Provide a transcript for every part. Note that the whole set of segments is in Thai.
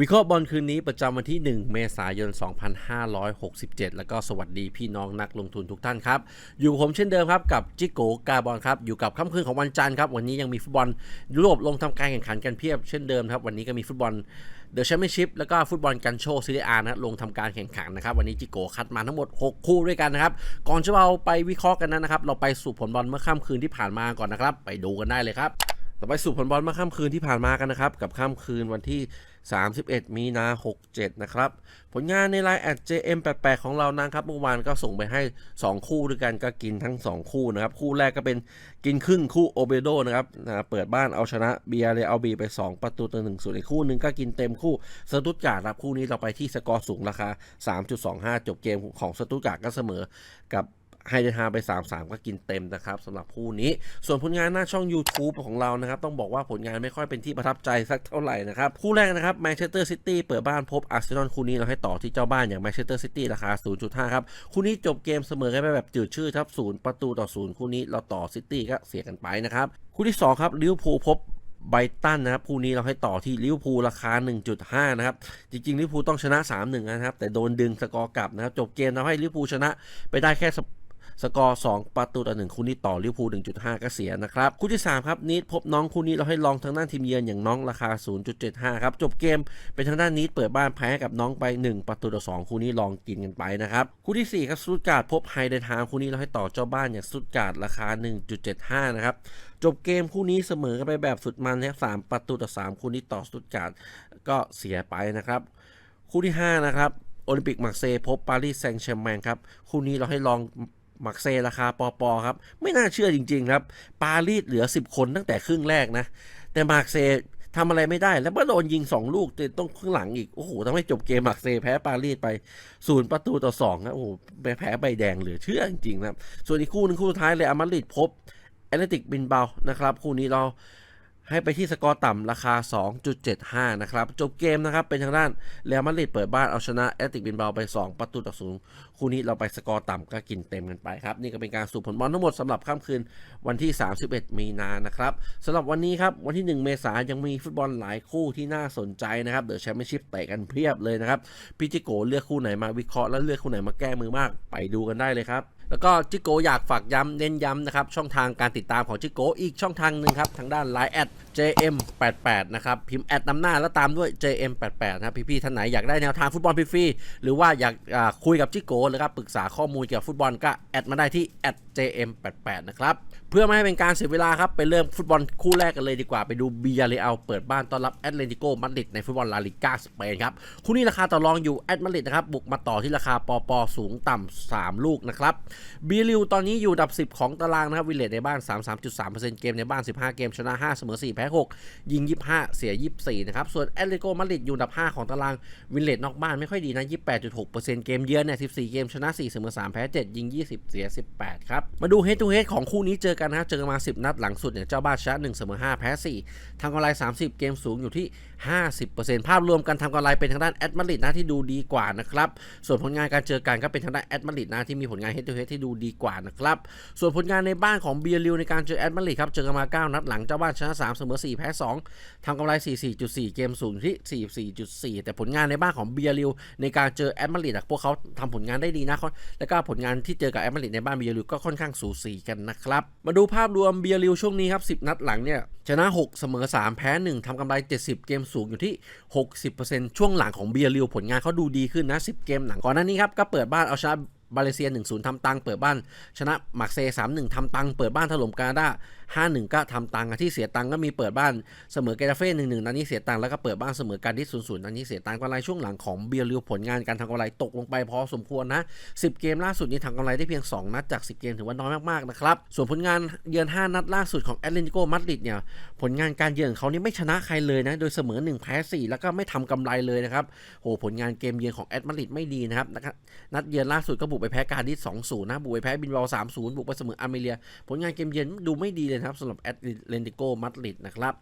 วิเคราะห์บอลคืนนี้ประจำวันที่ 1 เมษายน 2567 แล้วก็สวัสดีพี่น้องนักลงทุนทุกท่านครับ อยู่ผมเช่นเดิมครับ กับจิโกกาบอลครับ อยู่กับค่ำคืนของวันจันทร์ครับ วันนี้ยังมีฟุตบอลยุโรปลงทำการแข่งขันกันเพียบเช่นเดิมครับ วันนี้ก็มีฟุตบอลเดอะแชมเปี้ยนชิพแล้วก็ฟุตบอลกันโชซีเรียอานะลงทำการแข่งขันนะครับ วันนี้จิโกคัดมาทั้งหมด 6 คู่ด้วยกันนะครับ ก่อนจะเราไปวิเคราะห์กันนั้นนะครับ เราไปสู่ผลบอลเมื่อค่ำคืนที่ผ่านมาก่อนนะครับ ไปดูกันได้เลยครับต่อไปสู่ผลบอลเมื่อค่ำคืนที่ผ่านมากันนะครับกับค่ำคืนวันที่ 31 มีนา 67 นะครับ ผลงานในไลน์แอด JM88 ของเรานะครับ เมื่อวานก็ส่งไปให้ 2 คู่ด้วยกันก็กินทั้ง 2 คู่นะครับ คู่แรกก็เป็นกินครึ่งคู่โอเบโดนะครับนะเปิดบ้านเอาชนะเบียร์เรอัลบีไป 2 ประตูต่อหนึ่งส่วนอีกคู่หนึ่งก็กินเต็มคู่สตุตการ์ดครับคู่นี้เราไปที่สกอร์สูงราคา 3.25 จบเกมของสตุตการ์ดก็เสมอกับ ให้เดนทาไป3-3 ก็กินเต็มนะครับสำหรับคู่นี้ ส่วนผลงานหน้าช่อง YouTube ของเรานะครับ ต้องบอกว่าผลงานไม่ค่อยเป็นที่ประทับใจสักเท่าไหร่นะครับ คู่แรกนะครับแมนเชสเตอร์ซิตี้เปิดบ้านพบอาร์เซนอลคู่นี้เราให้ต่อที่เจ้าบ้านอย่างแมนเชสเตอร์ซิตี้ราคา 0.5 ครับ คู่นี้จบเกมเสมอกันไปแบบจืดชืดครับ0ประตูต่อ 0 คู่นี้เราต่อซิตี้ก็เสียกันไปนะครับคู่ที่2ครับลิเวอร์พูลพบไบรตันนะครับคู่นี้เราให้ต่อที่ลิเวอร์พูลราคา 1.5 นะครับ จริงๆลิเวอร์พูลต้องชนะ 3-1 นะครับ แต่โดนดึงสกอร์กลับนะครับ จบเกมเราให้ลิเวอร์พูลชนะไปได้แค่ สกอร์ 2 ประตูต่อ1คู่นี้ต่อลิเวอร์พูล1.5 ก็เสียนะครับ คู่ที่ 3 ครับนีดพบน้องคู่นี้เราให้ลองทางด้านทีมเยือนอย่างน้องราคา 0.75 ครับ จบเกมเป็นทางด้านนีดเปิดบ้านแพ้กับน้องไป 1 ประตูต่อ2คู่นี้ลองกินกันไปนะครับ คู่ที่ 4 ครับสตุตการ์ดพบไฮเดนทามคู่นี้เราให้ต่อเจ้าบ้านอย่างสตุตการ์ดราคา 1.75 นะครับจบเกมคู่นี้เสมอกันไปแบบสุดมันนะครับสามประตูต่อ3คู่นี้ต่อสตุตการ์ดก็เสียไปนะครับ คู่ที่ 5 นะครับโอลิมปิกมาร์เซย์พบปารีสแซงต์แชร์แมงครับ คู่นี้เราให้ลอง มาร์เซราคาปอปอครับ ไม่น่าเชื่อจริง ๆ ครับ ปารีสเหลือ 10 คนตั้งแต่ครึ่งแรกนะ แต่มาร์เซทำอะไรไม่ได้ แล้วก็โดนยิง 2 ลูกต้องครึ่งหลังอีก โอ้โหทำให้จบเกมมาร์เซแพ้ปารีสไปศูนย์ประตูต่อ2นะโอ้โหไปแพ้ใบแดงเหลือเชื่อจริงๆนะครับ ส่วนอีกคู่นึงคู่สุดท้ายเลยอามาริดพบแอตเลติกบินเบานะครับ คู่นี้เรา ให้ไปที่สกอร์ต่ำราคา 2.75 นะครับ จบเกมนะครับ เป็นทางด้านเรอัลมาดริดเปิดบ้านเอาชนะแอตติกบินเบาไป 2 ประตูต่อศูนย์คู่นี้เราไปสกอร์ต่ำก็กินเต็มกันไปครับ นี่ก็เป็นการสรุปผลบอลทั้งหมดสำหรับค่ำคืนวันที่ 31 มีนานะครับสำหรับวันนี้ครับ วันที่ 1 เมษายนยังมีฟุตบอลหลายคู่ที่น่าสนใจนะครับเดอะแชมเปี้ยนชิพเตะกันเพียบเลยนะครับพี่จิโกเลือกคู่ไหนมาวิเคราะห์แล้วเลือกคู่ไหนมาแก้มือมาก ไปดูกันได้เลยครับ แล้วก็จิโกอยากฝากย้ำเน้นย้ำนะครับ ช่องทางการติดตามของจิโกอีกช่องทางหนึ่งครับ ทางด้าน Line แอด JM88 นะครับ พิมพ์แอดนำหน้าแล้วตามด้วย JM88 นะครับพี่ๆท่านไหนอยากได้แนวทางฟุตบอลฟรีๆหรือว่าอยากคุยกับจิโกหรือครับปรึกษาข้อมูลเกี่ยวกับฟุตบอลก็แอดมาได้ที่แอด JM88 นะครับเพื่อไม่ให้เป็นการเสียเวลาครับ ไปเริ่มฟุตบอลคู่แรกกันเลยดีกว่าไปดูบียาเรอัลเปิดบ้านต้อนรับแอตเลติโกมาดริดในฟุตบอลลาลิก้าสเปนครับคู่นี้ราคาต่อรองอยู่แอตมาดริดนะครับบุกมาต่อที่ราคาปอปอสูงต่ำ3 ลูกนะครับบีริวตอนนี้อยู่ดับ 10 ของตารางนะครับวิลเลตในบ้าน 33.3%เกมในบ้าน 15 เกมชนะ 5 เสมอ 4 แพ้ 6 ยิง 25 เสีย 24 นะครับ ส่วนแอตเลติโกมาดริดอยู่ดับ 5 ของตารางวิลเลตนอกบ้านไม่ค่อยดีนะ 28.6%เกมเยือนเนี่ย 14 เกมชนะ 4 เสมอ 3 แพ้ 7 ยิง 20 เสีย 18 ครับ มาดูเฮดทูเฮดของคู่นี้เจอกันนะเจอกันมา 10 นัดหลังสุดเนี่ยเจ้าบ้านชนะ1เสมอ 5 แพ้ 4ทำกำไร 30 เกมสูงอยู่ที่ 50%ภาพรวมการทำกำไรเป็นทางด้านแอตมาดริดนะที่ดูดีกว่านะครับส่วนผลงานการเจอกันก็เป็นทางด้านแอตมาดริดนะที่มีผลงานเฮดทูเฮดที่ดูดีกว่านะครับ ส่วนผลงานในบ้านของเบียริวในการเจอแอตมาริดครับ เจอกันมา 9 นัดหลังเจ้าบ้านชนะ 3 เสมอ 4 แพ้ 2 ทำกำไร 44.4 เกมสูงอยู่ที่ 44.4 แต่ผลงานในบ้านของเบียริวในการเจอแอตมาริดอะพวกเขาทำผลงานได้ดีนะแล้วก็ผลงานที่เจอกับแอตมาริดในบ้านเบียริวก็ค่อนข้างสูสีกันนะครับ มาดูภาพรวมเบียริวช่วงนี้ครับ 10 นัดหลังเนี่ยชนะ 6 เสมอ 3 แพ้ 1 ทำกำไร 70 เกมสูงอยู่ที่ 60%ช่วงหลังของเบียริวผลงานเขาดูดีขึ้นนะ 10 เกมหลังก่อนหน้านี้ครับก็เปิดบ้านเอาชนะ มาเลเซีย 1-0ทำตังเปิดบ้าน ชนะมาร์เซย์3-1ทำตังเปิดบ้านถล่มกาดา 5-1ก็ทำตังค์ที่เสียตังค์ก็มีเปิดบ้านเสมอเกตาเฟ่1-1นัดนี้เสียตังค์แล้วก็เปิดบ้านเสมอกันที่0-0นัดนี้เสียตังค์กำไรช่วงหลังของเบียริวผลงานการทำกำไรตกลงไปพอสมควรนะ10 เกมล่าสุดนี้ทำกำไรได้เพียง 2 นัดจาก 10 เกมถือว่าน้อยมากๆนะครับส่วนผลงานเยือน 5 นัดล่าสุดของแอตเลติโกมาดริดเนี่ยผลงานการเยือนเขานี่ไม่ชนะใครเลยนะโดยเสมอ1แพ้4แล้วก็ไม่ทำกำไรเลยนะครับโหผลงานเกมเยือนของแอตมาดริดไม่ดีนะครับนัดเยือนล่าสุดก็บุกไปแพ้การดิส2-0นะบุกไปแพ้บินบอล3-0บุกไปเสมออาร์เมเรีย ผลงานเกมเยือนดูไม่ดีเลยนะครับสำหรับแอตเลนติโกมาดริดนะครับ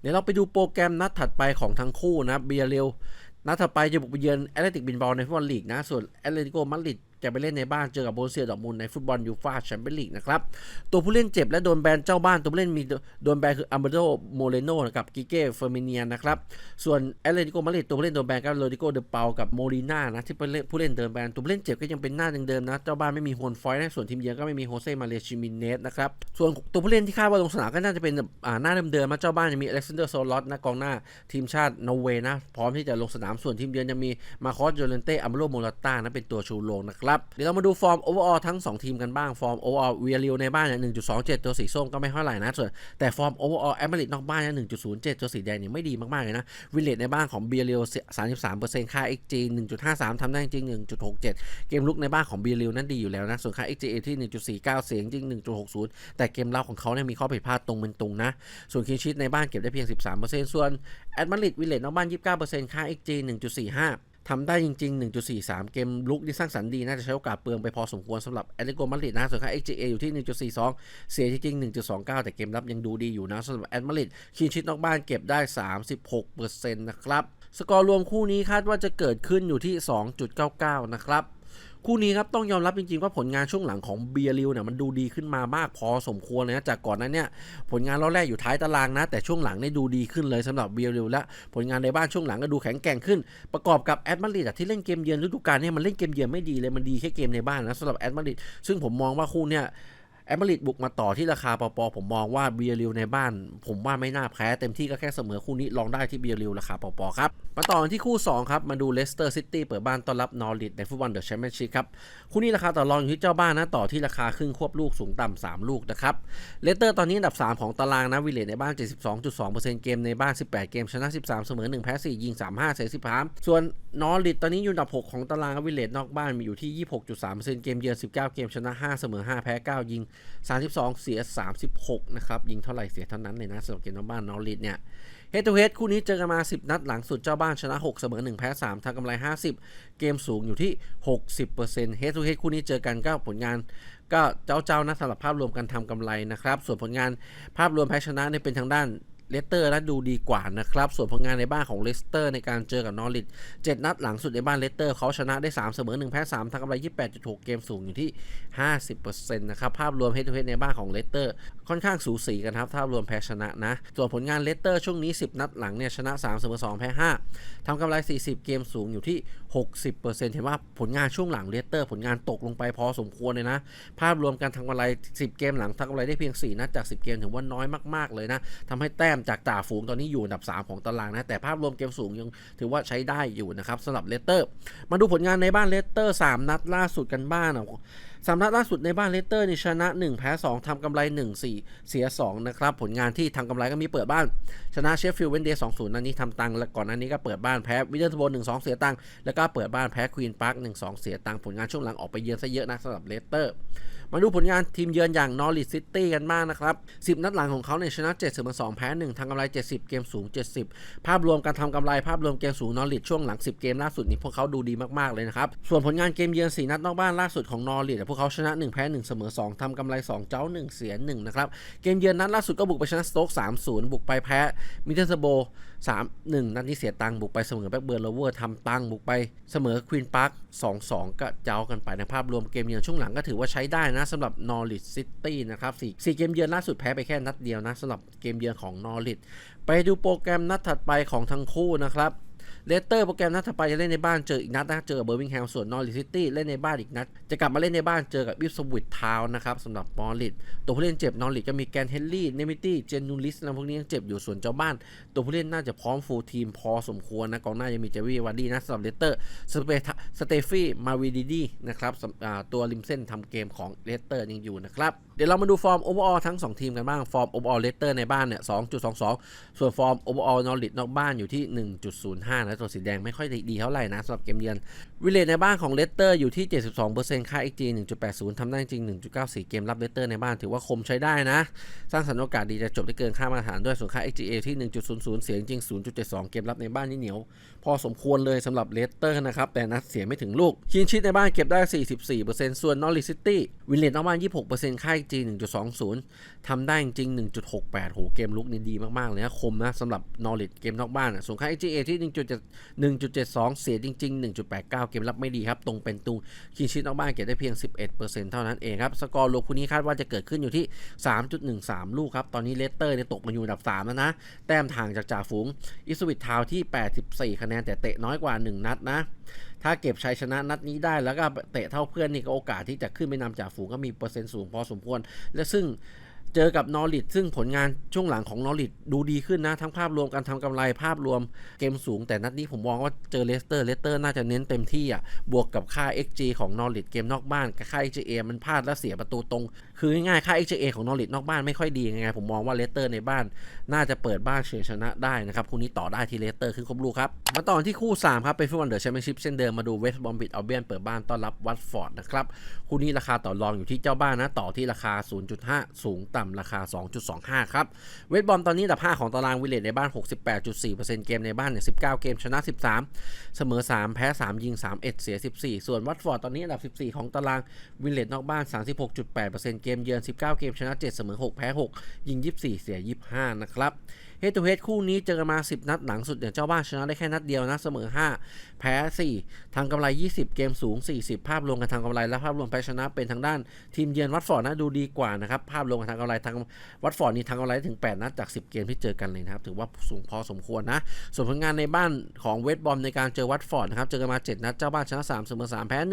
เดี๋ยวเราไปดูโปรแกรมนัดถัดไปของทั้งคู่นะเบียเรลนัดถัดไปจะบุกไปเยือนแอตเลติกบินบอลในฟุตบอลลีกนะ ส่วนแอตเลติโกมาดริด จะไปเล่นในบ้านเจอกับโบเซียดอร์มุนด์ในฟุตบอลยูฟ่าแชมเปี้ยนลีกนะครับ ตัวผู้เล่นเจ็บและโดนแบนเจ้าบ้านตัวผู้เล่นมีโดนแบนคืออัมเบโดโมเรโนกับกิเก้เฟอร์มิเนียนนะครับ ส่วนแอตเลติโกมาดริดตัวผู้เล่นโดนแบนก็โรดิโกเดเปากับโมลีน่านะที่เป็นผู้เล่นเดินแบนตัวผู้เล่นเจ็บก็ยังเป็นหน้าเดิมๆนะเจ้าบ้านไม่มีโฮนฟอยนะส่วนทีมเยือนก็ไม่มีโฮเซ่มาเลชิมินเนสนะครับส่วนตัวผู้เล่นที่คาดว่าลงสนามก็น่าจะเป็นอ่าหน้าเดิมๆนะเจ้าบ้านจะมีอเล็กซานเดอร์โซลอตนะกองหน้าทีมชาตินอร์เวย์นะพร้อมที่จะลงสนามส่วนทีมเยือนจะมีมาคอสโยเลนเต้อัมโรโมลาต้านะเป็นตัวชูโรงนะครับับ เดี๋ยวเรามาดูฟอร์มโอเวอร์ออลทั้งสองทีมกันบ้าง ฟอร์มโอเวอร์ออลเวียริวในบ้านเนี่ย1.27 ตัวสีส้มก็ไม่เท่าไหร่นะส่วนแต่ฟอร์มโอเวอร์ออลแอมเบริดนอกบ้านเนี่ย1.07 ตัวสีแดงเนี่ยไม่ดีมากๆเลยนะวิลเลตในบ้านของเบียริว33%ค่า XG 1.53ทำได้จริง 1.67 เกมลุกในบ้านของเบียริวนั้นดีอยู่แล้วนะส่วนค่า XG ที่ 1.49 เสียงจริง 1.60 แต่เกมเล่าของเขาเนี่ยมีข้อผิดพลาดตรงเป็นตรงนะส่วนคินชิตในบ้านเก็บได้เพียง 13%ส่วนแอดมาริดวิลเลตนอกบ้าน 29%ค่า XG 1.45 ทำได้จริง ๆ 1.43 เกมลุกที่สร้างสรรค์ดี น่าจะใช้โอกาสเปลืองไปพอสมควรสำหรับแอตเลติโกมาดริดนะส่วนค่า XGA อยู่ที่ 1.42 เสียจริงๆ1.29 แต่เกมรับยังดูดีอยู่นะสำหรับแอตมาดริดคินชิตนอกบ้านเก็บได้ 36%นะครับ สกอร์รวมคู่นี้คาดว่าจะเกิดขึ้นอยู่ที่ 2.99 นะครับ คู่นี้ครับต้องยอมรับจริงๆว่าผลงานช่วงหลังของเบียริวเนี่ยมันดูดีขึ้นมามากพอสมควรเลยนะจากก่อนนั้นเนี่ยผลงานรอบแรกอยู่ท้ายตารางนะ แต่ช่วงหลังเนี่ยดูดีขึ้นเลยสำหรับเบียริวและผลงานในบ้านช่วงหลังก็ดูแข็งแกร่งขึ้น ประกอบกับแอดมาริดที่เล่นเกมเยือนฤดูกาลเนี่ยมันเล่นเกมเยือนไม่ดีเลยมันดีแค่เกมในบ้านนะสำหรับแอดมาริดซึ่งผมมองว่าคู่เนี่ย แอมาดริดบุกมาต่อที่ราคาปอๆผมมองว่าเบียริวในบ้าน ผมว่าไม่น่าแพ้เต็มที่ก็แค่เสมอคู่นี้ลองได้ที่เบียริวราคาปอๆครับ มาต่อที่คู่ 2 ครับ มาดูเลสเตอร์ซิตี้เปิดบ้านต้อนรับนอริทในฟุตบอลเดอะแชมเปี้ยนชิพครับ คู่นี้ราคาต่อรองอยู่ที่เจ้าบ้านนะต่อที่ราคาครึ่งควบลูกสูงต่ำ3ลูกนะครับเลสเตอร์ตอนนี้อันดับ 3 ของตารางนะวิลเลตในบ้าน 72.2%เกมในบ้าน 18 เกมชนะ 13 เสมอ1แพ้4ยิง 35เสีย13ส่วนนอริทตอนนี้อยู่อันดับ 6 ของตารางวิลเลตนอกบ้านมีอยู่ที่ 26.3%เกมเยือน19 เกมชนะ 5 เสมอ 5 แพ้ 9 ยิง32 เสีย 36 นะครับ ยิงเท่าไหร่เสียเท่านั้นเลยนะสำหรับเกมนอกบ้านนอริทเนี่ยเฮดทูเฮดคู่นี้เจอกันมา 10 นัดหลังสุดเจ้าบ้านชนะ 6 เสมอ 1 แพ้ 3ทำกำไร 50 เกมสูงอยู่ที่ 60%เฮดทูเฮดคู่นี้เจอกันก็ผลงานก็เจ้าๆนะสำหรับภาพรวมการทำกำไรนะครับ ส่วนผลงานภาพรวมแพ้ชนะเนี่ยเป็นทางด้าน เลสเตอร์และดูดีกว่านะครับ ส่วนผลงานในบ้านของเลสเตอร์ในการเจอกับนอริทเจ็ดนัดหลังสุดในบ้านเลสเตอร์เขาชนะได้ 3 เสมอ 1 แพ้ 3ทั้งกำไร 28.6 เกมสูงอยู่ที่ 50%นะครับ ภาพรวมเฮด o เฮดในบ้านของเลสเตอร์ ค่อนข้างสูสีกันครับภารวมแพ้ชนะนะส่วนผลงานเลสเตอร์ช่วงนี้ 10 นัดหลังเนี่ยชนะ3เสมอ2แพ้5ทำกำไร 40 เกมสูงอยู่ที่ 60%เห็นว่าผลงานช่วงหลังเลสเตอร์ผลงานตกลงไปพอสมควรเลยนะ ภาพรวมการทำกำไร 10 เกมหลังทำกำไรได้เพียง 4 นัดจาก 10 เกมถือว่าน้อยมากๆเลยนะทำให้แต้มจากจ่าฝูงตอนนี้อยู่อันดับ 3 ของตารางนะแต่ภาพรวมเกมสูงยังถือว่าใช้ได้อยู่นะครับสำหรับเลสเตอร์ มาดูผลงานในบ้านเลสเตอร์ 3 นัดล่าสุดกันบ้านอะ สามนัดล่าสุดในบ้านเลสเตอร์นี่ชนะ 1 แพ้ 2 ทำกำไร 1 4 เสีย 2 นะครับ ผลงานที่ทำกำไรก็มีเปิดบ้าน ชนะเชฟฟิลด์เวนเดย์สองศูนย์นันนี้ทำตังค์แล้วก่อนหนั้นนี้ก็เปิดบ้านแพ้วิลเลอร์สโบ1 2เสียตังค์แล้วก็เปิดบ้านแพ้ควีนพาร์คหนึ่งสองเสียตังค์ผลงานช่วงหลังออกไปเยือนซะเยอะนะสำหรับเลสเตอร์ มาดูผลงานทีมเยือนอย่างนอริทซิตี้กันบ้างนะครับ 10 นัดหลังของเขาเนี่ยชนะ7เสมอ2แพ้ 1ทำกำไร 70 เกมสูง 70 ภาพรวมการทำกำไรภาพรวมเกมสูงนอริทช่วงหลัง 10 เกมล่าสุดนี้พวกเขาดูดีมากๆเลยนะครับ ส่วนผลงานเกมเยือน 4 นัดนอกบ้านล่าสุดของนอริทพวกเขาชนะ 1 แพ้ 1 เสมอ 2ทำกำไร 2 เจ้า 1 เสีย 1 นะครับ เกมเยือนนัดล่าสุดก็บุกไปชนะสโต๊ก 3-0 บุกไปแพ้มิเทนสโบ สามหนึ่งนัดนี้เสียตังค์บุกไปเสมอแบ็กเบิร์นโลเวอร์ทำตังค์บุกไปเสมอควีนพาร์คสองสองก็เจ้ากันไปในภาพรวมเกมเยือนช่วงหลังก็ถือว่าใช้ได้นะสำหรับนอริทซิตี้นะครับสี่สี่เกมเยือนล่าสุดแพ้ไปแค่นัดเดียวนะสำหรับเกมเยือนของนอริทไปดูโปรแกรมนัดถัดไปของทั้งคู่นะครับ เลสเตอร์โปรแกรมนัดถัดไปจะเล่นในบ้านเจออีกนัดนะเจอกับเบอร์มิงแฮมส่วนนอริทซิตี้เล่นในบ้านอีกนัด จะกลับมาเล่นในบ้านเจอกับบิฟสวิตทาวนะครับสำหรับนอริทตัวผู้เล่นเจ็บนอริทก็มีแกนเฮนรี่เนมิตี้เจนนูลิสนะพวกนี้ยังเจ็บอยู่ส่วนเจ้าบ้าน ตัวผู้เล่นน่าจะพร้อมฟูลทีมพอสมควรนะกองหน้ายังมีเจวี่วาร์ดี้นะสำหรับเลสเตอร์สเปสเตฟี่มาวีดีดีนะครับตัวริมเส้นทำเกมของเลสเตอร์ยังอยู่นะครับเดี๋ยวเรามาดูฟอร์มโอเวอร์ออลทั้ง 2 ทีมกันบ้าง ฟอร์มโอเวอร์ออลเลสเตอร์ในบ้านเนี่ย2.22 ส่วนฟอร์มโอเวอร์ออลนอริทนอกบ้านอยู่ที่ 1.05 นะตัวสีแดงไม่ค่อยดีเท่าไหร่นะสำหรับเกมเยือนวิเลตในบ้านของเลสเตอร์อยู่ที่ 72%ค่า XG 1.80 ทำได้จริง 1.94 เกมรับเลสเตอร์ในบ้านถือว่าคมใช้ได้นะ สร้างสรรค์โอกาสดีจะจบได้เกินค่ามาตรฐานด้วยส่วนค่า XGA ที่ 1.00 เสียงจริง 0.72 เกมรับในบ้านนี่เหนียว พอสมควรเลยสำหรับเลสเตอร์นะครับแต่นัดเสียไม่ถึงลูกคินชิตในบ้านเก็บได้ 44%ส่วนนอริซิตี้ วินเลตนอกบ้าน 26%ค่าย G 1.20 ทำได้จริง 1.68 โห เกมลุกนี่ดีมาก ๆ เลยนะ คมนะสำหรับ knowledge เกมนอกบ้านอะส่วนค่า XGA ที่ 1.72 เสียจริง ๆ 1.89 เกมรับไม่ดีครับ ตรงเป็นตุงคินชิตนอกบ้านเก็บได้เพียง 11%เท่านั้นเองครับ สกอร์รวมคู่นี้คาดว่าจะเกิดขึ้นอยู่ที่ 3.13 ลูกครับ ตอนนี้เลสเตอร์เนี่ยตกมาอยู่อันดับ 3 แล้วนะ แต้มทางจากจ่าฝูง อิสวิตทาวที่ 84 คะแนนแต่เตะน้อยกว่า 1 นัดนะ ถ้าเก็บชัยชนะนัดนี้ได้แล้วก็เตะเท่าเพื่อนนี่ก็โอกาสที่จะขึ้นไปนำจ่าฝูงก็มีเปอร์เซ็นต์สูงพอสมควร และซึ่ง เจอกับนอริทซึ่งผลงานช่วงหลังของนอริทดูดีขึ้นนะ ทั้งภาพรวมการทำกำไรภาพรวมเกมสูง แต่นัดนี้ผมมองว่าเจอเลสเตอร์เลสเตอร์น่าจะเน้นเต็มที่อะบวกกับค่า XG ของนอริทเกมนอกบ้านกับค่า XGA มันพลาดและเสียประตูตรง คือง่ายๆค่า XGA ของนอริทนอกบ้านไม่ค่อยดียังไงผมมองว่าเลสเตอร์ในบ้าน น่าจะเปิดบ้านเฉยชนะได้นะครับคู่นี้ต่อได้ที่เลสเตอร์ขึ้นครบลูกครับมาต่อที่คู่3ครับเป็นฟุตบอลเดอะแชมเปี้ยนชิพเช่นเดิมมาดูเวสต์บอมบิดเอาเบียนเปิดบ้านต้อนรับวัตฟอร์ดนะครับคู่นี้ราคาต่อรองอยู่ที่เจ้าบ้านนะต่อที่ราคา 0.5 สูงต่ำราคา 2.25 ครับ เวทบอมตอนนี้อันดับ 5 ของตารางวิลเลตในบ้าน 68.4%เกมในบ้านเนี่ย19 เกมชนะ 13 เสมอ 3 แพ้ 3 ยิง3 1เสีย 14 ส่วนวัตฟอร์ดตอนนี้อันดับ 14 ของตารางวิลเลตนอกบ้าน 36.8%เกมเยือน 19 เกมชนะ 7 เสมอ 6 แพ้ 6 ยิง 24 เสีย 25 นะครับ เฮด o ูเฮดคู่นี้เจอกันมา 10 นัดหลังสุดเนี่ยเจ้าบ้านชนะได้แค่นัดเดียวนะเสมอ 5 แพ้ 4 ทางกำไร 20 เกมสูง 40 ภาพรวมกันทางกำไรและภาพรวมแพ้ชนะเป็นทางด้านทีมเยือนวัตฟอร์ดนะดูดีกว่านะครับภาพรวมกันทางกำไรทางวัตฟอร์ดนี่ทางกำไรถึง 8 นัดจาก 10 เกมที่เจอกันเลยนะครับถือว่าสูงพอสมควรนะส่วนผลงานในบ้านของเวสต์บอมในการเจอวัตฟอร์ดนะครับเจอกันมา 7 นัดเจ้าบ้านชนะ 3 เสมอ 3 แพ้ 1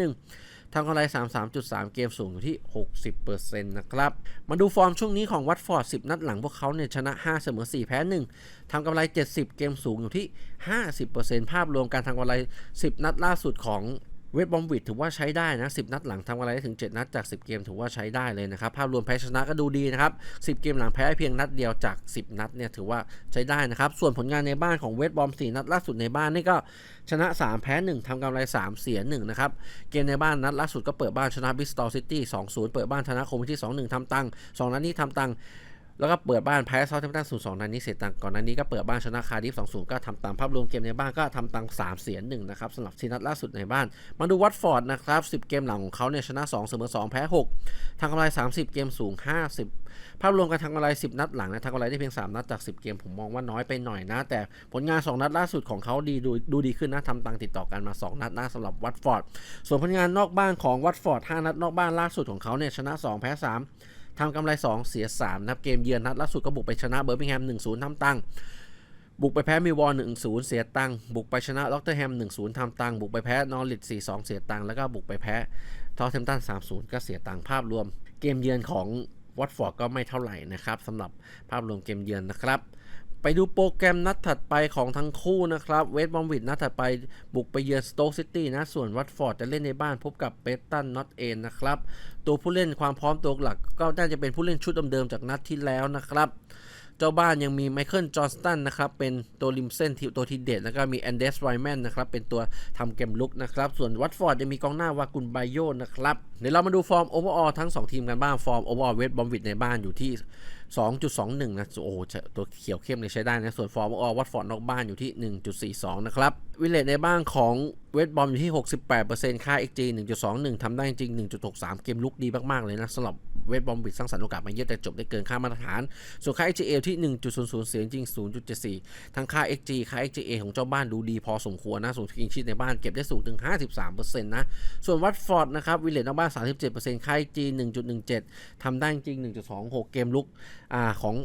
ทำกำไร 33.3 เกมสูงอยู่ที่ 60%นะครับ มาดูฟอร์มช่วงนี้ของวัตฟอร์ด 10 นัดหลังพวกเขาเนี่ยชนะ 5 เสมอ 4 แพ้ 1 ทำกำไร 70 เกมสูงอยู่ที่ 50%ภาพรวมการทำกำไร 10 นัดล่าสุดของ เวทบอมวิดถือว่าใช้ได้นะ 10 นัดหลังทำกำไรได้ถึง 7 นัดจาก 10 เกมถือว่าใช้ได้เลยนะครับ ภาพรวมแพ้ชนะก็ดูดีนะครับ 10 เกมหลังแพ้เพียงนัดเดียวจาก 10 นัดเนี่ยถือว่าใช้ได้นะครับ ส่วนผลงานในบ้านของเวทบอม 4 นัดล่าสุดในบ้านนี่ก็ชนะ 3 แพ้ 1 ทำกำไร 3 เสีย 1 นะครับ เกมในบ้านนัดล่าสุดก็เปิดบ้านชนะบิสตอลซิตี้ 2-0 เปิดบ้านชนะโคมิที่2-1ทำตัง2นัดนี้ทำตัง แล้วก็เปิดบ้านแพ้เซาท์แฮมป์ตันศูนย์สองนัดนี้เสียตังก่อนนัดนี้ก็เปิดบ้านชนะคาร์ดิฟสองศูนย์ก็ทำตามภาพรวมเกมในบ้านก็ทำตังสามเสียหนึ่งนะครับสำหรับซีนัดล่าสุดในบ้าน มาดูวัตฟอร์ดนะครับสิบเกมหลังของเขาเนี่ยชนะสองเสมอสองแพ้หกทางกำไรสามสิบเกมสูงห้าสิบภาพรวมการทางกำไรสิบนัดหลังนะทางกำไรได้เพียงสามนัดจากสิบเกมผมมองว่าน้อยไปหน่อยนะ แต่ผลงานสองนัดล่าสุดของเขาดีดูดูดีขึ้นนะทำตังติดต่อกันมาสองนัดนะสำหรับวัตฟอร์ดส่วนผลงานนอกบ้านของวัตฟอร์ดห้านัดนอกบ้านล่าสุดของเขาเนี่ยชนะสองแพ้สาม ทำกำไร 2 เสีย3นะครับเกมเยือนนัดล่าสุดก็บุกไปชนะเบอร์มิงแฮม 1-0ทำตังค์บุกไปแพ้มิวอล1-0 เสียตังค์บุกไปชนะล็อกเตอร์แฮม 1-0ทำตังค์บุกไปแพ้นอริท4-2 เสียตังค์แล้วก็บุกไปแพ้ทอร์เทมตัน3-0 ก็เสียตังค์ภาพรวม เกมเยือนของวอตฟอร์ดก็ไม่เท่าไหร่นะครับสำหรับภาพรวมเกมเยือนนะครับ ไปดูโปรแกรมนัดถัดไปของทั้งคู่นะครับ เวสต์บอมวิดนัดถัดไปบุกไปเยือนสโต๊กซิตี้นะ ส่วนวัตฟอร์ดจะเล่นในบ้านพบกับเปตันนอตเอนนะครับ ตัวผู้เล่นความพร้อมตัวหลัก ก็น่าจะเป็นผู้เล่นชุดเดิมๆจากนัดที่แล้วนะครับ เจ้าบ้านยังมีไมเคิลจอห์นสตันนะครับ เป็นตัวริมเส้นที่ตัวทีเด็ด แล้วก็มีแอนเดสไรแมนนะครับ เป็นตัวทำเกมลุกนะครับ ส่วนวัตฟอร์ดยังมีกองหน้าวากุนไบโยนะครับ เดี๋ยวเรามาดูฟอร์มโอเวอร์ออทั้ง 2 ทีมกันบ้าง ฟอร์มโอเวอร์ออเวสต์บอมวิดในบ้านอยู่ที่ 2.21 นะ โอ้ตัวเขียวเข้มเลยใช้ได้นะ ส่วนฟอร์มออวัตฟอร์ดนอกบ้านอยู่ที่ 1.42 นะครับ วิลเลตในบ้านของเวสบอมอยู่ที่ 68%ค่า XG 1.21 ทำได้จริง 1.63 เกมลุกดีมากๆเลยนะสำหรับเวสบอมบิดสร้างสรรค์โอกาสมาเยอะแต่จบได้เกินค่ามาตรฐาน ส่วนค่า XGA ที่ 1.00 เสียงจริง 0.74 ทั้งค่า XG ค่า XGA ของเจ้าบ้านดูดีพอสมควรนะ ส่วนคิงชีตในบ้านเก็บได้สูงถึง 53%นะ ส่วนวัตฟอร์ดนะครับวิลเลตนอกบ้าน 37%ค่า XG 1.17 ทำได้จริง 1.26 เกมลุก อ่าของ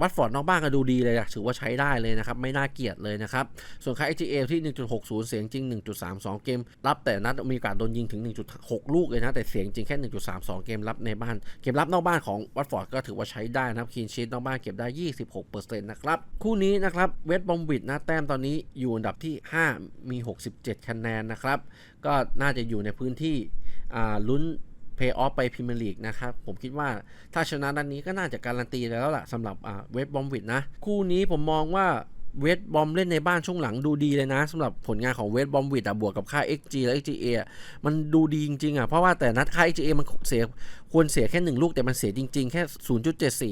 วัตฟอร์ดนอกบ้านก็ดูดีเลยถือว่าใช้ได้เลยนะครับ ไม่น่าเกลียดเลยนะครับ ส่วนค่า XGA ที่ 1.60 เสียงจริง 1.32 เกม รับแต่นัดมีโอกาสโดนยิงถึง 1.6 ลูกเลยนะ แต่เสียงจริงแค่ 1.32 เกมรับในบ้าน เกมรับนอกบ้านของวัตฟอร์ดก็ถือว่าใช้ได้นะครับคีนชีตนอกบ้านเก็บได้ 26%นะครับ คู่นี้นะครับเวสต์บอมวิดนะแต้มตอนนี้อยู่อันดับที่ 5 มี 67 คะแนนนะครับ ก็น่าจะอยู่ในพื้นที่ลุ้น เพย์ออฟไปพรีเมียร์ลีกนะครับ ผมคิดว่าถ้าชนะนัดนนี้ก็น่าจะการันตีแล้วล่ะสำหรับเวสบอมวิดนะ คู่นี้ผมมองว่าเวสต์บอมเล่นในบ้านช่วงหลังดูดีเลยนะสำหรับผลงานของเวสต์บอมวิดอะบวกกับค่า XG และ XGA มันดูดีจริงๆอะเพราะว่าแต่นัดค่า XGA มันเสียควรเสียแค่ 1 ลูกแต่มันเสียจริงๆ แค่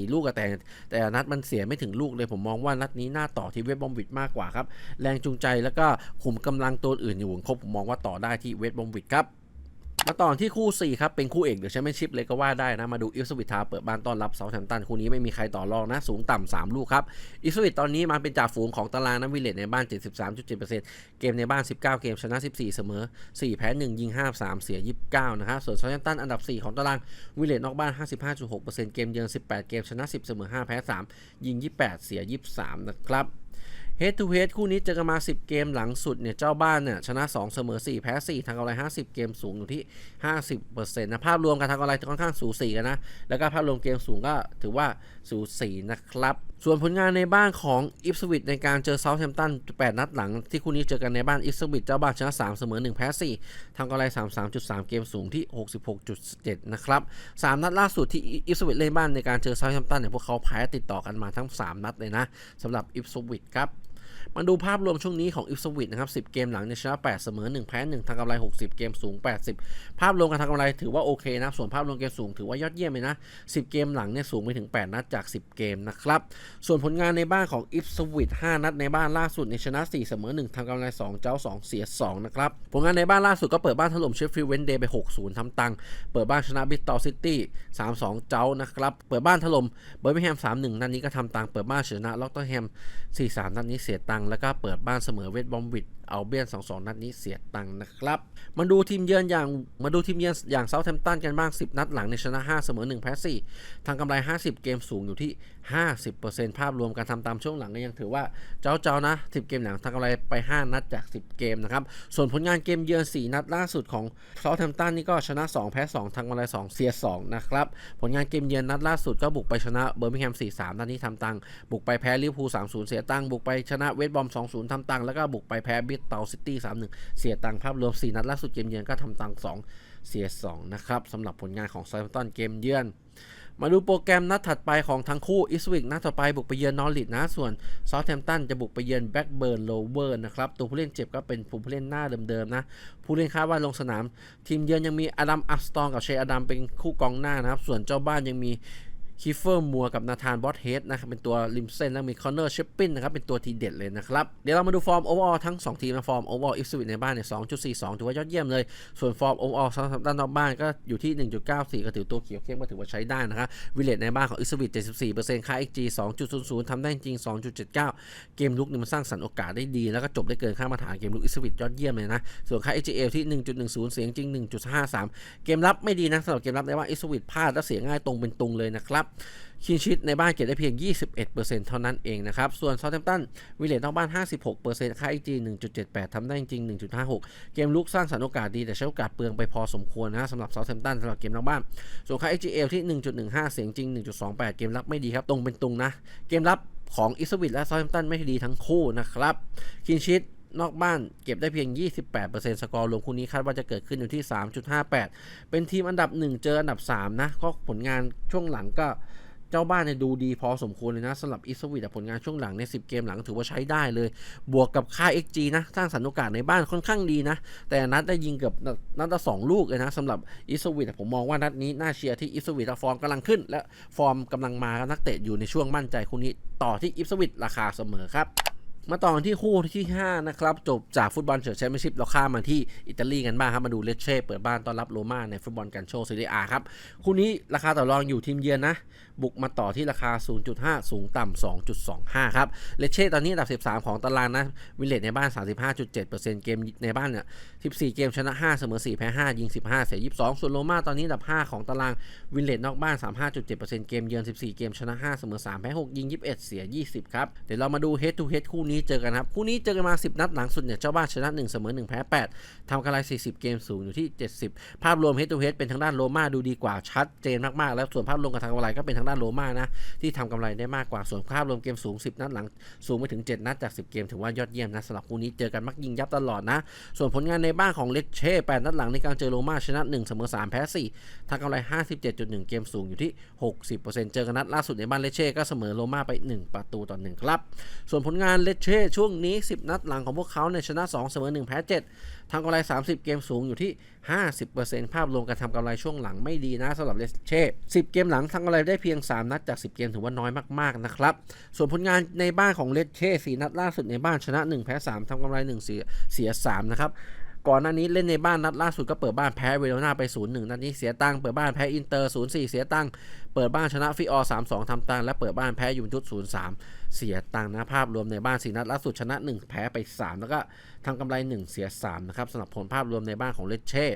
0.74 ลูกแต่แต่นัดมันเสียไม่ถึงลูกเลยผมมองว่านัดนี้น่าต่อที่เวสต์บอมวิดมากกว่าครับ แรงจูงใจแล้วก็ขุมกำลังตัวอื่นอยู่ครบผมมองว่าต่อได้ที่เวสต์บอมวิดครับ มาต่อที่คู่ 4 ครับ เป็นคู่เอกเดี๋ยวแชมเปี้ยนชิพเลยก็ว่าได้นะ มาดูอิฟสวิตทาเปิดบ้านต้อนรับเซาแฮมตันคู่นี้ไม่มีใครต่อรองนะ สูงต่ำ3ลูกครับอิฟสวิตตอนนี้มาเป็นจ่าฝูงของตารางนะวิเลตในบ้าน 73.7%เกมในบ้าน 19 เกมชนะ 14 เสมอ 4 แพ้ 1 ยิง 53 เสีย 29 นะครับส่วนเซาแฮมตันอันดับ 4 ของตารางวิเลตนอกบ้าน 55.6%เกมเยือน 18 เกมชนะ 10 เสมอ 5 แพ้ 3 ยิง 28 เสีย 23 นะครับ Head to Head คู่นี้เจอกันมา 10 เกมหลังสุดเนี่ยเจ้าบ้านเนี่ยชนะ 2 เสมอ 4 แพ้ 4ทางกำไร50 เกมสูงอยู่ที่ 50%นะภาพรวมการทางกำไรค่อนข้างสูสีกันนะ แล้วก็ภาพรวมเกมสูงก็ถือว่าสูสีนะครับ ส่วนผลงานในบ้านของอิฟสวิตในการเจอเซาท์แฮมป์ตัน 8 นัดหลัง ที่คู่นี้เจอกันในบ้านอิฟสวิตเจ้าบ้านชนะ 3 เสมอ 1 แพ้ 4ทางกำไร 33.3 เกมสูงที่ 66.7 นะครับ 3 นัดล่าสุดที่อิฟสวิตเล่นบ้านในการเจอเซาท์แฮมป์ตันเนี่ยพวกเขาแพ้ติดต่อกันมาทั้ง 3 นัดเลยนะสำหรับอิฟสวิตครับ มาดูภาพรวมช่วงนี้ของอิฟสวิตนะครับ10 เกมหลังเนี่ยชนะ 8 เสมอ 1 แพ้ 1ทางกำไร 60 เกมสูง 80 ภาพรวมการทางกำไรถือว่าโอเคนะส่วนภาพรวมเกมสูงถือว่ายอดเยี่ยมเลยนะ 10 เกมหลังเนี่ยสูงไปถึง 8 นัดจาก 10 เกมนะครับส่วนผลงานในบ้านของอิฟสวิต5นัดในบ้านล่าสุดเนี่ยชนะ 4 เสมอ 1ทางกำไร 2 เจ้า 2 เสีย 2 นะครับผลงานในบ้านล่าสุดก็เปิดบ้านถล่มเชฟฟิลด์เวนเดย์ไป 6-0ทำตังเปิดบ้านชนะบิตตอซิตี้3-2 เจ้านะครับเปิดบ้านถล่มเบอร์มิงแฮม3-1นัดนี้ก็ทำตังเปิดบ้านชนะล็อกเตอร์แฮม4-3นัดนี้เสียตังแล้วก็เปิดบ้านเสมอเวทบอมวิด เอาเบียน2-2 นัดนี้เสียตังค์นะครับ มาดูทีมเยือนอย่างมาดูทีมเยือนอย่างเซาท์แฮมป์ตันกันบ้าง 10 นัดหลังในชนะ 5 เสมอ 1 แพ้4ทางกำไร 50 เกมสูงอยู่ที่ 50%ภาพรวมการทำตามช่วงหลังก็ยังถือว่าเจ้าเจ้าๆนะ 10 เกมหลังทางกำไรไป 5 นัดจาก 10 เกมนะครับ ส่วนผลงานเกมเยือน 4 นัดล่าสุดของเซาท์แฮมป์ตันนี่ก็ชนะ 2 แพ้ 2 ทางกำไร 2 เสีย 2 นะครับ ผลงานเกมเยือนนัดล่าสุดก็บุกไปชนะเบอร์มิงแฮม 4-3 นัดนี้ทำตังค์บุกไปแพ้ลิเวอร์พูล 3-0 เสียตังค์บุกไปชนะเวสต์บอม 2-0ทำตังค์แล้วก็บุกไปแพ้บิตเตลซิตี้3-1เสียตังค์ภาพรวม 4 นัดล่าสุดเกมเยือนก็ทำตังค์2เสีย 2 นะครับสำหรับผลงานของไซม์ตันเกมเยือน มาดูโปรแกรมนัดถัดไปของทั้งคู่อิสวิกนัดต่อไปบุกไปเยือนนอริทนะ ส่วนซาท์แฮมป์ตันจะบุกไปเยือนแบ็กเบิร์นโลเวอร์นะครับ ตัวผู้เล่นเจ็บก็เป็นผู้เล่นหน้าเดิมๆนะ ผู้เล่นคาดว่าลงสนาม ทีมเยือนยังมีอดัมอัสตองกับเชยอดัมเป็นคู่กองหน้านะครับ ส่วนเจ้าบ้านยังมี คีเฟอร์มัวกับนาธานบอสเฮดนะครับเป็นตัวริมเส้นแล้วมีคอนเนอร์เชปปินนะครับเป็นตัวทีเด็ดเลยนะครับ เดี๋ยวเรามาดูฟอร์มโอเวอร์ทั้ง 2 ทีมนะฟอร์มโอเวอร์อิฟสวิตในบ้านเนี่ย2.42 ถือว่ายอดเยี่ยมเลย ส่วนฟอร์มโอเวอร์สำหรับด้านนอกบ้านก็อยู่ที่ 1.94 ก็ถือตัวเขียวเข้มก็ถือว่าใช้ได้นะครับวิลเลตในบ้านของอิฟสวิต74%ค่า XG 2.00ทำได้จริง 2.79 เกมลุกนี่มันสร้างสรรค์โอกาสได้ดีแล้วก็จบได้เกินค่ามาตรฐานเกมลุกอิสวิตยอดเยี่ยมเลยนะส่วนค่า XGL ที่ 1.10 เสียงจริง 1.53 เกมรับไม่ดีนะสำหรับเกมรับในบ้าอิสวิตพลาดและเสียง่ายตรงเป็นตรงเลยนะครับคินชิตในบ้านเก็บได้เพียง 21%เท่านั้นเองนะครับ ส่วนซาท์แฮมป์ตันวิลเลตนอกบ้าน 56%ค่า XG 1.78ทำได้จริง 1.56 เกมลุกสร้างสรรค์โอกาสดีแต่ใช้โอกาสเปลืองไปพอสมควรนะสำหรับซาท์แฮมป์ตันสำหรับเกมนอกบ้าน ส่วนค่า XGL ที่ 1.15 เสียงจริง 1.28 เกมรับไม่ดีครับ ตรงเป็นตรงนะ เกมรับของอิสวิตและซาท์แฮมป์ตันไม่ดีทั้งคู่นะครับ คินชิต นอกบ้านเก็บได้เพียง 28%สกอร์รวมคู่นี้คาดว่าจะเกิดขึ้นอยู่ที่ 3.58 เป็นทีมอันดับ 1 เจออันดับ 3 นะก็ผลงานช่วงหลังก็เจ้าบ้านเนี่ยดูดีพอสมควรเลยนะสำหรับอิสวิตผลงานช่วงหลังใน10 เกมหลังถือว่าใช้ได้เลย บวกกับค่า XG นะสร้างสรรค์โอกาสในบ้านค่อนข้างดีนะ แต่นัดได้ยิงเกือบนัดละสองลูกเลยนะสำหรับอิสวิตผมมองว่านัดนี้น่าเชียร์ที่อิสวิตฟอร์มกำลังขึ้น และฟอร์มกำลังมานักเตะอยู่ในช่วงมั่นใจคู่นี้ ต่อที่อิสวิตราคาเสมอครับ มาต่อกันที่คู่ที่ 5 นะครับ จบจากฟุตบอลเฉิดแชมเปี้ยนชิพเราข้ามมาที่อิตาลีกันบ้างครับ มาดูเลเช่เปิดบ้านต้อนรับโรม่าในฟุตบอลกันโชซีเรียอาครับ คู่นี้ราคาต่อรองอยู่ทีมเยือนนะ บุกมาต่อที่ราคา 0.5 สูงต่ำ 2.25 ครับ เลเช่ตอนนี้อันดับ 13 ของตารางนะ วิลเลตในบ้าน 35.7%เกมในบ้านเนี่ย14 เกมชนะ 5 เสมอ 4 แพ้ 5 ยิง 15 เสีย 22 ส่วนโรม่าตอนนี้อันดับ 5 ของตารางวิลเลตนอกบ้าน 35.7%เกมเยือน 14 เกมชนะ 5 เสมอ 3 แพ้ 6 ยิง 21 เสีย 20 ครับ เดี๋ยวเรามาดู head to head คู่นี้เจอกันครับ คู่นี้เจอกันมา 10 นัดหลังสุดเนี่ยเจ้าบ้านชนะ 1 เสมอ 1 แพ้ 8ทำกำไร 40 เกมสูงอยู่ที่ 70 ภาพรวม head to head เป็นทางด้านโรม่าดูดีกว่าชัดเจนมากๆ แล้วส่วนภาพรวมกับทางกำไรก็เป็นทางด้านโรม่านะที่ทำกำไรได้มากกว่าส่วนภาพรวมเกมสูง 10 นัดหลังสูงไปถึง 7 นัดจาก 10 เกมถือว่ายอดเยี่ยมนะสำหรับคู่นี้เจอกันมักยิงยับตลอดนะส่วนผลงานในบ้านของเลเช่8นัดหลังในการเจอโรม่าชนะ 1 เสมอ 3 แพ้ 4ทางกำไร 57.1 เกมสูงอยู่ที่ 60%เจอกันนัดล่าสุดในบ้านเลเช่ก็เสมอโรม่าไป 1 ประตูต่อ 1 ครับ ส่วนผลงานเลเช่ช่วงนี้ 10 นัดหลังของพวกเขาเนี่ยชนะ 2 เสมอ 1 แพ้ 7ทางกำไร 30 เกมสูงอยู่ที่ 50%ภาพรวมการทำกำไรช่วงหลังไม่ดีนะสำหรับเลเช่10 เกมหลังทำกำไรได้เพียง 3 นัดจาก 10 เกมถือว่าน้อยมากๆนะครับส่วนผลงานในบ้านของเลเช่4นัดล่าสุดในบ้านชนะ 1 แพ้ 3ทำกำไร 1 เสียเสีย3นะครับ ก่อนหน้านี้เล่นในบ้านนัดล่าสุดก็เปิดบ้านแพ้เวโรนาไป 0-1 นัดนี้เสียตังค์เปิดบ้านแพ้อินเตอร์ 0-4 เสียตังค์เปิดบ้านชนะฟิออ3-2ทำตังค์และเปิดบ้านแพ้ยูเวนตุส0-3 เสียตังค์นะภาพรวมในบ้าน4นัดล่าสุดชนะ 1 แพ้ไป 3 แล้วก็ทำกำไร 1 เสีย 3 นะครับสำหรับผลภาพรวมในบ้านของเลเช่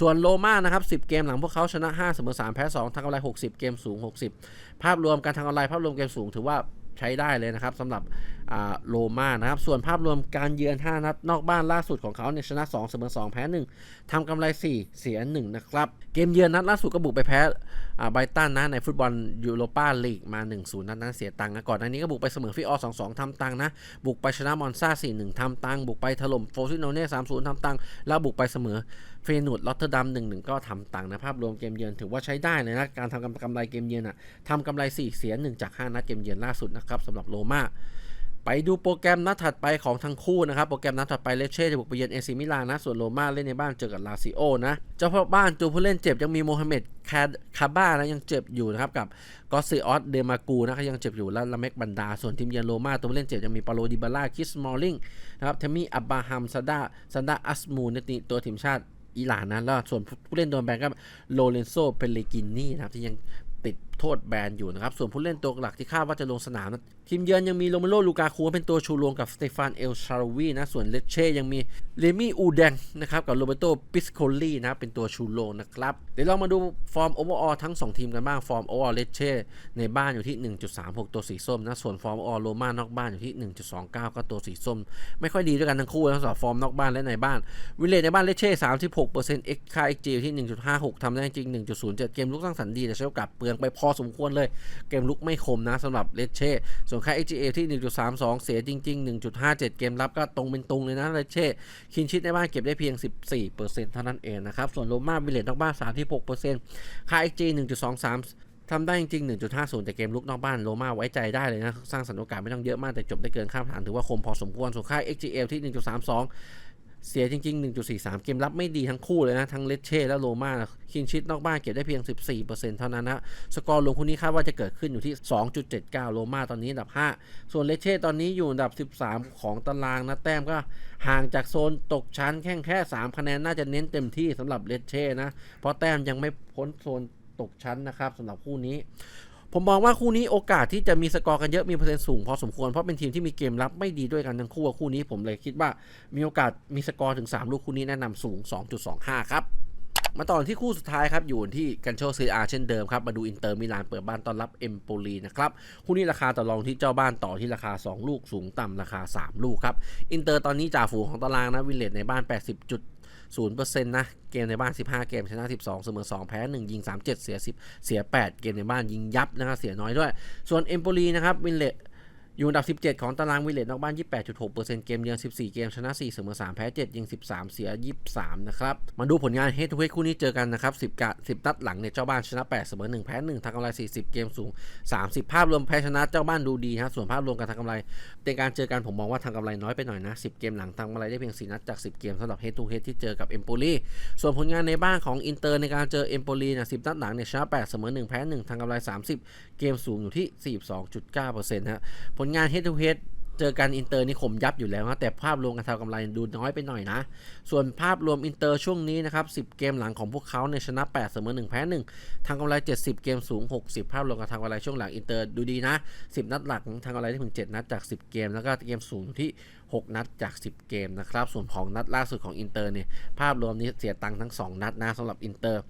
ส่วนโลมานะครับ 10 เกมหลังพวกเขาชนะ 5 เสมอ 3 แพ้ 2ทำกำไร 60 เกมสูง 60 ภาพรวมการทำกำไรภาพรวมเกมสูงถือว่า ใช้ได้เลยนะครับสำหรับโลมานะครับ ส่วนภาพรวมการเยือน 5 นัดนอกบ้านล่าสุดของเขาเนี่ยชนะ 2 เสมอ 2 แพ้ 1ทำกำไร 4 เสีย 1 นะครับ เกมเยือนนัดล่าสุดก็บุกไปแพ้ไบตันนะในฟุตบอลยูโรปาลีกมา 1-0 นัดนั้นเสียตังค์นะก่อนหน้านี้ก็บุกไปเสมอฟิออ2-2ทำตังค์นะ บุกไปชนะมอนซา4-1ทำตังค์บุกไปถล่มโฟซิโนเน่3-0ทำตังค์แล้วบุกไปเสมอ เฟนูดลอตเทอร์ดัม1-1ก็ทำตังนะภาพรวมเกมเยือนถือว่าใช้ได้เลยนะการทำกำไรเกมเยือนอะทำกำไร 4 เสีย1จาก 5 นัดเกมเยือนล่าสุดนะครับสำหรับโรม่าไปดูโปรแกรมนัดถัดไปของทั้งคู่นะครับ โปรแกรมนัดถัดไปเลเช่จะบุกไปเยือนเอซิมิลานนะ ส่วนโรม่าเล่นในบ้านเจอกับลาซิโอนะ เจ้าพ่อบ้านตัวผู้เล่นเจ็บยังมีโมฮัมเหม็ดคาคาบ้านะยังเจ็บอยู่นะครับ กับกอสซิออสเดมากูนะครับยังเจ็บอยู่แล้วลาเมกบันดา ส่วนทีมเยือนโรม่าตัวผู้เล่นเจ็บยังมีปาโลดิบาล่าคิสมอลลิงนะครับเทมี่อับบาฮัมซาดาซาดาอัสมูนนี่ตัวทีมชาติ อิหร่านนะแล้วส่วนผู้เล่นโดนแบนก็โลเรนโซเปเลกินนี่นะครับที่ยังติดโทษแบนอยู่นะครับ ส่วนผู้เล่นตัวหลักที่คาดว่าจะลงสนามนะทีมเยือนยังมีโรเมโรลูกาคูเป็นตัวชูโรงกับสเตฟานเอลชาร์วีนะ ส่วนเลเช่ยังมีเลมี่อูแดงนะครับกับโรเบโตปิสโคลีนะเป็นตัวชูโรงนะครับ เดี๋ยวเรามาดูฟอร์มโอเวอร์ออทั้ง 2 ทีมกันบ้าง ฟอร์มโอเวอร์เลเช่ในบ้านอยู่ที่ 1.36 ตัวสีส้มนะ ส่วนฟอร์มออโรมานอกบ้านอยู่ที่ 1.29 ก็ตัวสีส้ม ไม่ค่อยดีด้วยกันทั้งคู่นะสำหรับฟอร์มนอกบ้านและในบ้าน วิลเลตในบ้านเลเช่36% X ค่า XG อยู่ที่ 1.56ทำได้จริง 1.07 เกมลุกสร้างสรรค์ดีแต่ใช้โอกาสเปลืองไปพอสมควรเลย เกมลุกไม่คมนะสำหรับเลเช่ ส่วนค่า XGA ที่ 1.32 เสียจริง ๆ 1.57 เกมรับก็ตรงเป็นตรงเลยนะเลเช่คินชิดในบ้านเก็บได้เพียง 14%เท่านั้นเองนะครับ ส่วนโรม่าวิเลตนอกบ้าน 36%ค่า XG 1.23ทำได้จริง 1.50 แต่เกมลุกนอกบ้านโรม่าไว้ใจได้เลยนะ สร้างสรรค์โอกาสไม่ต้องเยอะมากแต่จบได้เกินคาดฐานถือว่าคมพอสมควรส่วนค่า XGL ที่ 1.32 เสียจริง ๆ 1.43 เกมรับไม่ดีทั้งคู่เลยนะ ทั้งเลเช่และโรม่าคินชิดนอกบ้านเก็บได้เพียง 14%เท่านั้นนะสกอร์รวมคู่นี้คาดว่าจะเกิดขึ้นอยู่ที่ 2.79 โรม่าตอนนี้อันดับ 5 ส่วนเลเช่ตอนนี้อยู่อันดับ 13 ของตารางนะแต้มก็ห่างจากโซนตกชั้นแค่แค่ 3 คะแนนน่าจะเน้นเต็มที่สำหรับเลเช่นะ เพราะแต้มยังไม่พ้นโซนตกชั้นนะครับสำหรับคู่นี้ ผมมองว่าคู่นี้โอกาสที่จะมีสกอร์กันเยอะมีเปอร์เซ็นต์สูงพอสมควรเพราะเป็นทีมที่มีเกมรับไม่ดีด้วยกันทั้งคู่คู่นี้ผมเลยคิดว่ามีโอกาสมีสกอร์ถึง 3 ลูกคู่นี้แนะนำสูง 2.25 ครับมาต่อที่คู่สุดท้ายครับ อยู่ที่กันโชซีอาเช่นเดิมครับ มาดูอินเตอร์มิลานเปิดบ้านต้อนรับเอมโปลีนะครับ คู่นี้ราคาต่อรองที่เจ้าบ้านต่อที่ราคา 2 ลูกสูงต่ำราคา 3 ลูกครับ อินเตอร์ตอนนี้จ่าฝูงของตารางนะวินเลตในบ้าน 80จุด 0%นะเกมในบ้าน 15 เกมชนะ 12 เสมอ 2 แพ้ 1 ยิง 37 เสีย 10 เสีย 8 เกมในบ้านยิงยับนะครับเสียน้อยด้วย ส่วนเอมโปลีนะครับวินเลต อยู่อันดับ 17 ของตารางวิเลตนอกบ้าน 28.6%เกมเยือน 14 เกม ชนะ 4 เสมอ 3 แพ้ 7 ยิง 13 เสีย 23 นะครับ มาดูผลงานเฮดทูเฮดคู่นี้เจอกันนะครับ 10 กะ 10 นัดหลังเนี่ยเจ้าบ้านชนะ 8 เสมอ 1 แพ้ 1ทางกำไร 40 เกมสูง 30 ภาพรวมแพ้ชนะเจ้าบ้านดูดีฮะ ส่วนภาพรวมการทางกำไรในการเจอกันผมมองว่าทางกำไรน้อยไปหน่อยนะ 10 เกมหลังทางกำไรได้เพียง 4 นัดจาก 10 เกมสำหรับเฮดทูเฮดที่เจอกับเอมโปลีส่วนผลงานในบ้านของอินเตอร์ในการเจอเอมโปลีเนี่ย10 นัดหลังเนี่ยชนะ 8 เสมอ 1 แพ้ 1ทางกำไร 30 เกมสูงอยู่ที่ 42.9%ฮะผลลงานเฮดทูเฮดเจอกันอินเตอร์นี่ข่มยับอยู่แล้วนะแต่ภาพรวมการทำกำไรดูน้อยไปหน่อยนะ ส่วนภาพรวมอินเตอร์ช่วงนี้นะครับ10 เกมหลังของพวกเขาในชนะ 8 เสมอ 1 แพ้ 1 ทางกำไร 70 เกมสูง 60 ภาพรวมการทำกำไรช่วงหลังอินเตอร์ดูดีนะ 10 นัดหลักทางกำไรได้ถึง 7 นัดจาก 10 เกม แล้วก็เกมสูงที่ 6 นัดจาก 10 เกมนะครับส่วนของนัดล่าสุดของอินเตอร์เนี่ยภาพรวมนี้เสียตังค์ทั้ง 2 นัดนะสำหรับอินเตอร์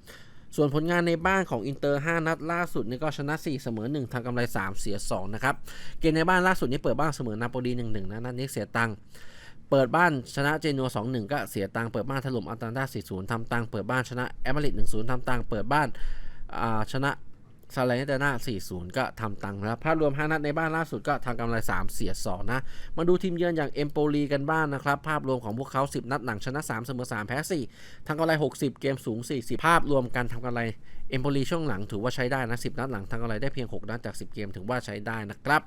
ส่วนผลงานในบ้านของอินเตอร์ 5 นัดล่าสุดนี่ก็ชนะ 4 เสมอ 1ทางกำไร 3 เสีย 2 นะครับ เกมในบ้านล่าสุดนี้เปิดบ้านเสมอนาโปลี 1-1 นะนัดนี้เสียตังค์เปิดบ้านชนะเจนัว2-1 ก็เสียตังค์เปิดบ้านถล่มอัลตันดา4-0ทำตังค์เปิดบ้านชนะแอมมาริด1-0ทำตังค์เปิดบ้านชนะ ซาเลนเตนา4-0 ก็ทำตังค์นะครับภาพรวม 5 นัดในบ้านล่าสุดก็ทางกำไร 3 เสีย 2 นะ มาดูทีมเยือนอย่างเอมโปลีกันบ้างนนะครับ ภาพรวมของพวกเขา 10 นัดหลังชนะ 3 เสมอ 3 แพ้ 4ทางกำไร 60 เกมสูง 40 ภาพรวมการทำกำไรเอมโปลีช่วงหลังถือว่าใช้ได้นะ 10 นัดหลังทางกำไรได้เพียง 6 นัดจาก 10 เกมถือว่าใช้ได้นะครับ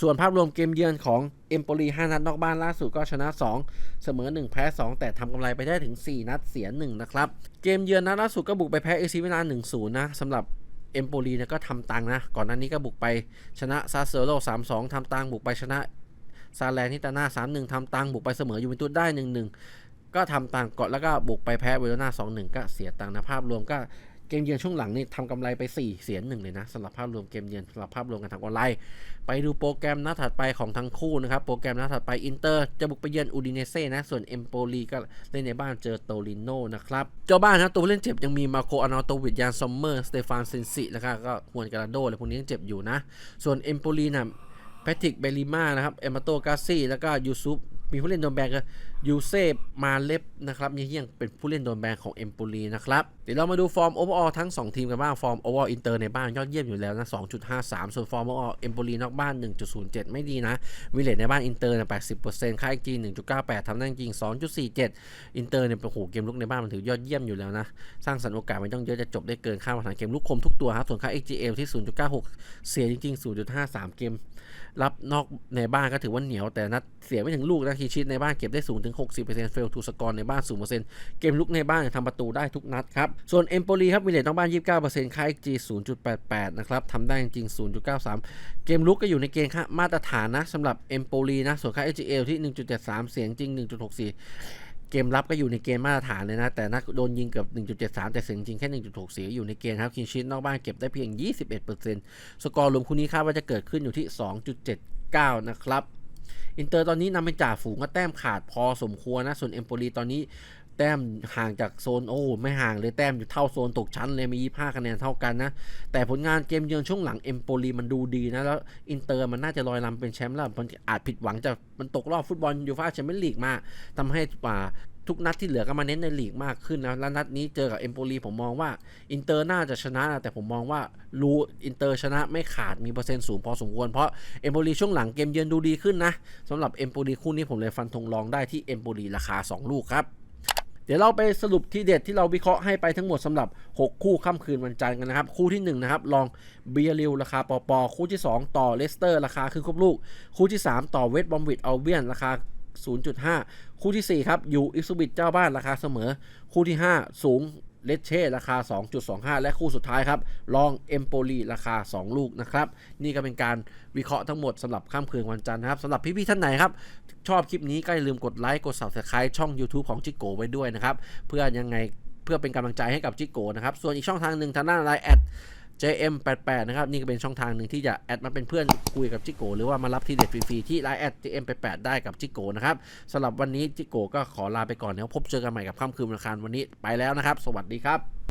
ส่วนภาพรวมเกมเยือนของเอมโปลี5นัดนอกบ้านล่าสุดก็ชนะ 2 เสมอ 1 แพ้ 2 แต่ทำกำไรไปได้ถึง 4 นัดเสีย 1 นะครับ เกมเยือนนัดล่าสุดก็บุกไปแพ้เอซิมิลาน1-0นะสำหรับ เอมโปลีเนี่ยก็ทำตังนะ ก่อนหน้านี้ก็บุกไปชนะซาเซโรสามสองทำตังบุกไปชนะซาแลนิตาน่าสามหนึ่งทำตังบุกไปเสมอยูเวนตุสได้หนึ่งหนึ่งก็ทำตังกฎแล้วก็บุกไปแพ้เวโรนาสองหนึ่งก็เสียตังนะภาพรวมก็ เกมเยือนช่วงหลังนี่ทำกำไรไป 4 เสียหนึ่งเลยนะสำหรับภาพรวมเกมเยือนสำหรับภาพรวมกันทางออนไลน์ ไปดูโปรแกรมนัดถัดไปของทั้งคู่นะครับ โปรแกรมนัดถัดไปอินเตอร์จะบุกไปเยือนอูดิเนเซ่นะ ส่วนเอมโปลีก็เล่นในบ้านเจอโตลิโนนะครับ เจ้าบ้านนะตัวเล่นเจ็บยังมีมาโคอานาโตวิดยานซอมเมอร์สเตฟานเซนซิแล้วก็ก็ฮวนการาโดอะไรพวกนี้ยังเจ็บอยู่นะ ส่วนเอมโปลีนะแพทริกเบลิมานะครับเอมาโตกาซี่แล้วก็ยูซุป มีผู้เล่นโดนแบนก็ยูเซฟมาเล็บนะครับนี่ยังเป็นผู้เล่นโดนแบนของเอมโปลีนะครับเดี๋ยวเรามาดูฟอร์มโอเวอร์ออทั้ง 2 ทีมกันบ้างฟอร์มโอเวอร์อินเตอร์ในบ้านยอดเยี่ยมอยู่แล้วนะ2.53 ส่วนฟอร์มโอเวอร์เอมโปลีนอกบ้าน 1.07 ไม่ดีนะวิเลตในบ้านอินเตอร์เนี่ย80%ค่า XG 1.98ทำได้จริง 2.47 อินเตอร์เนี่ยโอ้โหเกมลุกในบ้านมันถือยอดเยี่ยมอยู่แล้วนะสร้างสรรค์โอกาสไม่ต้องเยอะจะจบได้เกินค่ามาตรฐานเกมลุกคมทุกตัวครับส่วนค่า XGL ที่ 0.96 เสียจริง ๆ 0.53 เกม รับนอกในบ้านก็ถือว่าเหนียวแต่นัดเสียไม่ถึงลูกนะคีชิตในบ้านเก็บได้สูงถึง 60%เฟลทูสกอร์ในบ้าน 0%เกมลุกในบ้านทำประตูได้ทุกนัดครับ ส่วนเอมโปลีครับวิเลตนอกบ้าน 29%ค่า XG 0.88 นะครับทำได้จริง 0.93 เกมลุกก็อยู่ในเกณฑ์มาตรฐานนะสำหรับเอมโปลีนะส่วนค่า XGL ที่ 1.73 เสียงจริง 1.64 เกมรับก็อยู่ในเกณฑ์มาตรฐานเลยนะ แต่นักโดนยิงเกือบ 1.73 แต่เสียงจริงแค่ 1.64 อยู่ในเกณฑ์ครับคินชิตนอกบ้านเก็บได้เพียง 21%สกอร์รวมคู่นี้คาดว่าจะเกิดขึ้นอยู่ที่ 2.79 นะครับ อินเตอร์ตอนนี้นำเป็นจ่าฝูงก็แต้มขาดพอสมควรนะ ส่วนเอมโปลีตอนนี้ แต้มห่างจากโซนโอ้ไม่ห่างเลยแต้มอยู่เท่าโซนตกชั้นเลยมี25คะแนนเท่ากันนะ แต่ผลงานเกมเยือนช่วงหลังเอมโปลีมันดูดีนะ แล้วอินเตอร์มันน่าจะลอยลำเป็นแชมป์แล้วมันอาจผิดหวังจากมันตกรอบฟุตบอลยูฟ่าแชมเปี้ยนลีกมาทำให้ป่าทุกนัดที่เหลือก็มาเน้นในลีกมากขึ้นนะแล้วนัดนี้เจอกับเอมโปลีผมมองว่าอินเตอร์น่าจะชนะ แต่ผมมองว่ารู้อินเตอร์ชนะไม่ขาดมีเปอร์เซ็นต์สูงพอสมควรเพราะเอมโปลีช่วงหลังเกมเยือนดูดีขึ้นนะสำหรับเอมโปลีคู่นี้ผมเลยฟันธงรองได้ที่เอมโปลีราคา 2 ลูกครับ เดี๋ยวเราไปสรุปที่เด็ดที่เราวิเคราะห์ให้ไปทั้งหมดสำหรับ 6 คู่ค่ำคืนวันจันทร์กันนะครับ คู่ที่1นะครับลองเบียริวราคาปอปอคู่ที่ 2 ต่อเลสเตอร์ราคาครึ่งครบลูก คู่ที่ 3 ต่อเวสต์บอมวิดเอัลเบียนราคา 0.5 คู่ที่ 4 ครับอยู่อิสุบิทเจ้าบ้านราคาเสมอ คู่ที่ 5 สูงเลเช่ ราคา 2.25 และคู่สุดท้ายครับ ลองเอมโปลีราคา 2 ลูกนะครับ นี่ก็เป็นการวิเคราะห์ทั้งหมดสำหรับค่ำคืนวันจันทร์นะครับสำหรับพี่ๆท่านไหนครับ ชอบคลิปนี้ก็อย่าลืมกดไลค์กด subscribe ช่อง YouTube ของจิโกไว้ด้วยนะครับ เพื่อยังไงเพื่อเป็นกำลังใจให้กับจิโกนะครับ ส่วนอีกช่องทางหนึ่งทางด้าไลน์แอด JM88 นะครับ นี่ก็เป็นช่องทางหนึ่งที่จะแอดมาเป็นเพื่อนคุยกับจิโก หรือว่ามารับทีเด็ดฟรีๆที่ไลน์แอด JM88 ได้กับจิโกนะครับสำหรับวันนี้จิโกก็ขอลาไปก่อนแล้วพบเจอกันใหม่กับค่ำคืนวันอังคารวันนี้ไปแล้วนะครับ สวัสดีครับ